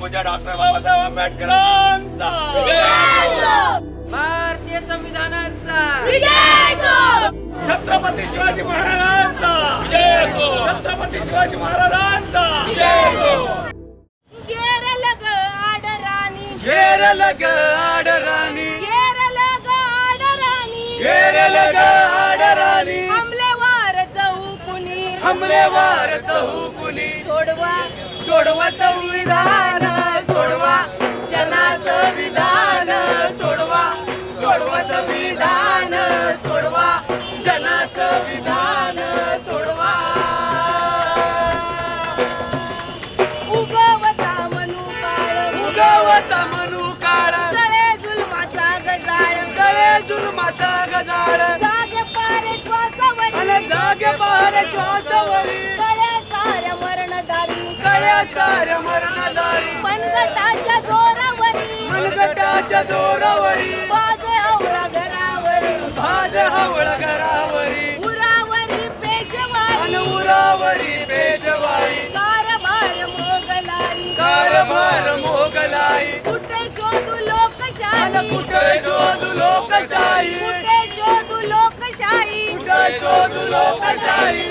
पूज्य डॉक्टर बाबासाहेब आंबेडकरांचा. भारतीय संविधानाचा. छत्रपती शिवाजी महाराजांचा. छत्रपती शिवाजी महाराजांचा. केरळ ग आडराणी घेरल ग आडराणी केरळ ग आडराणी घेरल ग आडराणी हमलेवार जाऊ कुणी हमलेवार चौकुनी सोडवा सोडवा संविधान सोडवा जनाचं विधान सोडवा सोडवा संविधान सोडवा जनाचं विधान सोडवा. उगवता मनू काळ उगवता मनू काळ. गळे जुलमाचा गजाळ गळे जुलमाचा गजाळ. जागे पारे श्वासावरी. अन जागे पार श्वासवरी. साऱ्या मरणदारी. गळ्या सार मरणदारी. मनगटाच्या जोरावरी. मनगटाच्या दोरावरी बाजे आवळा घरावरी. भाज हवळ घरावरी. उरावरी पेशवाई. उरावरी पेशवाई. कारभार मोगलाई. कारभार मोगलाई. कुठे शोधू लोकशाही? कुठे शोध लोकशाही? कुठे शोधू लोकशाही? कुठे शोध लोकशाही?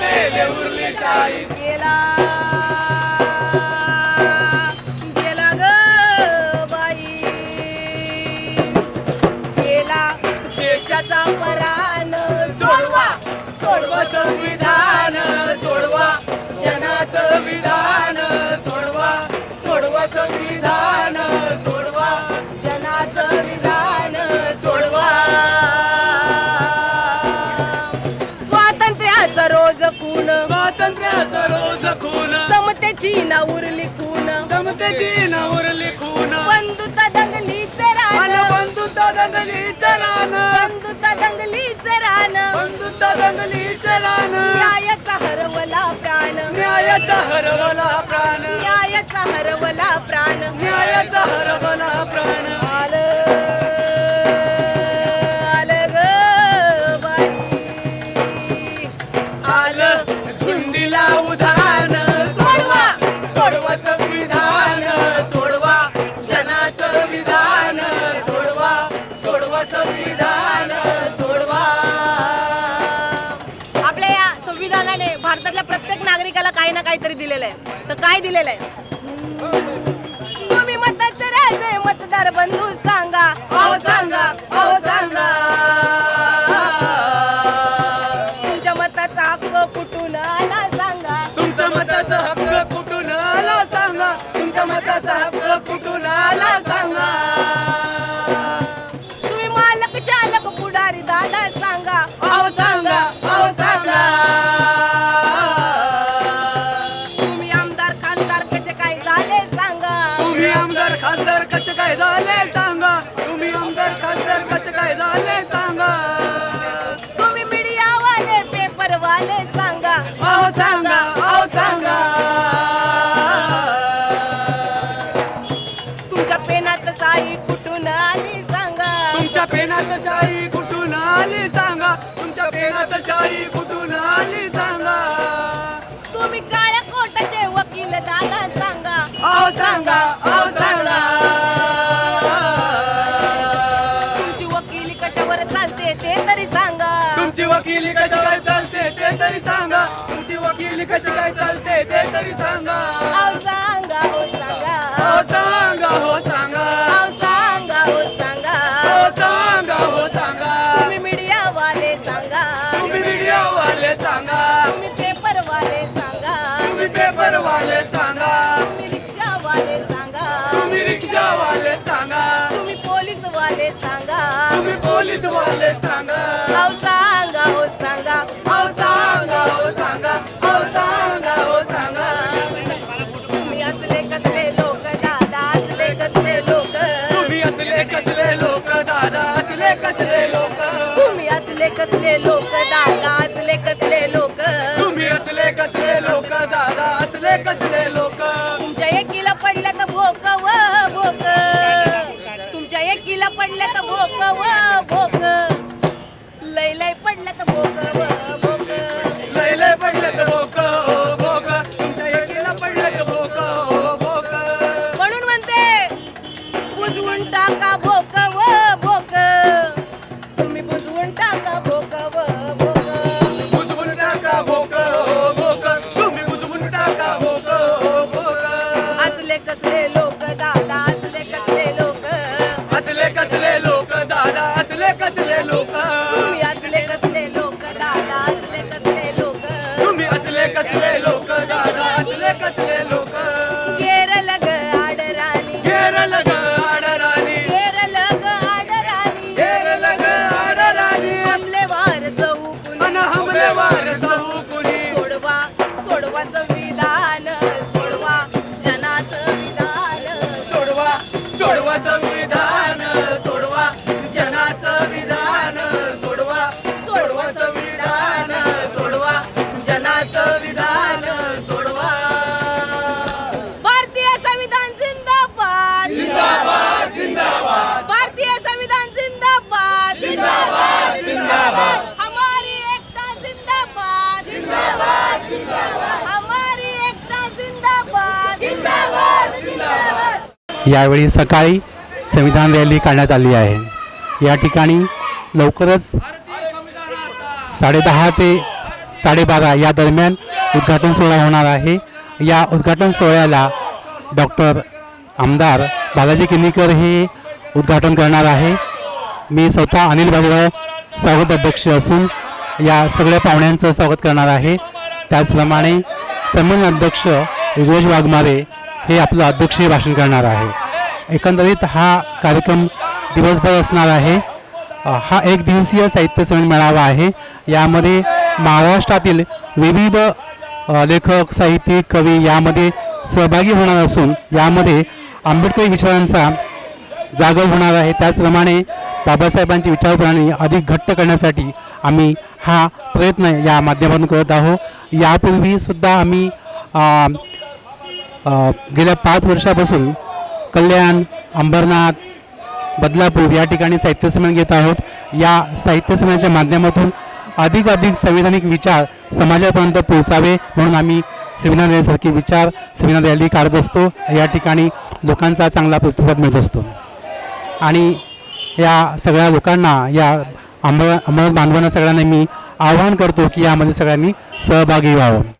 मेले उरली शाही गेला. गेला ग बाई. गेला देशाचा परान. सोडवा सोडवा संविधान सोडवा जनाचं विधान सोडवा सोडवा संविधान सोडवा स्वातंत्र्याचा रोज खून. समतेची ना उरली खून. समतेची न उरली खून. बंधुता दंगलीच अन रान बंधुता दंगलीचं रान. बंधुता दंगलीच रान. बंधुता दंगलीचं रान. न्यायाचा हरवला प्राण. न्यायाचा हरवला प्राण. न्यायाचा हरवला प्राण. न्यायाचा हरवला प्राण. आलं काहीतरी दिलेलं आहे तर काय दिलेलं आहे तुम्ही मताचे राजे मतदार बंधू सांगा. अहो सांगा अहो सांगा. तुमच्या मताचा हक्क कुठून आला सांगा? तुमच्या मताचा हक्क कुठून आला सांगा? तुमच्या मताचा हक्क कुठून आला सांगा? तुम्ही मालक चालक पुढारी दादा सांगा. वाले सांगा अहो सांगा अहो सांगा तुमच्या पेनात साई कुठून आली सांगा तुमच्या पेनात शाही कुठून आली सांगा तुमच्या पेनात शाही कुठून आली तरी सांगा तुमची वकिली कशी काय चालते ते तरी सांगा. अहो सांगा हो सांगा. हो सांगा हो सांगा. अहो सांगा हो सांगा. हो सांगा हो सांगा. तुम्ही मीडिया वाले सांगा. तुम्ही मीडिया वाले सांगा. तुम्ही पेपर वाले सांगा. तुम्ही पेपर वाले सांगा. तुम्ही रिक्षा वाले सांगा. तुम्ही रिक्षा वाले सांगा. तुम्ही पोलीस वाले सांगा. तुम्ही पोलीस वाले सांगा. अहो हो सांगा हो सांगा. Gracias. यावेळी सकाळी संविधान रॅली काढण्यात आली आहे. या ठिकाणी लवकरच साडेदहा ते साडेबारा या दरम्यान उद्घाटन सोहळा होणार आहे. या उद्घाटन सोहळ्याला डॉक्टर आमदार बालाजी किनीकर हे उद्घाटन करणार आहे. मी स्वतः अनिल बाबूराव स्वागत अध्यक्ष असून या सगळ्या पाहुण्यांचं स्वागत करणार आहे. त्याचप्रमाणे संमेलन अध्यक्ष युगेश वाघमारे हे आपलं अध्यक्षीय भाषण करणार आहे. एकंदरीत हा कार्यक्रम दिवसभर असणार आहे. हा एक दिवसीय साहित्य संमेलन मेळावा आहे. यामध्ये महाराष्ट्रातील विविध लेखक साहित्यिक कवी यामध्ये सहभागी होणार असून यामध्ये आंबेडकरी विचारांचा जागर होणार आहे. त्याचप्रमाणे बाबासाहेबांची विचारप्रणाली अधिक घट्ट करण्यासाठी आम्ही हा प्रयत्न या माध्यमातून करत आहोत. यापूर्वी सुद्धा आम्ही गेल्या पाच वर्षापासून कल्याण अंबरनाथ बदलापूर या ठिकाणी साहित्य संमेलन घेत आहोत. या साहित्य संमेलनाच्या माध्यमातून अधिक अधिक संविधानिक विचार समाजापर्यंत पोहोचावे म्हणून आम्ही सेमिनार रॅलीसारखे विचार सेमिनार रॅली काढत असतो. या ठिकाणी लोकांचा चांगला प्रतिसाद मिळत असतो. आणि या सगळ्या लोकांना या अंब अंबर बांधवांना सगळ्यांना मी आवाहन करतो की यामध्ये सगळ्यांनी सहभागी व्हावं.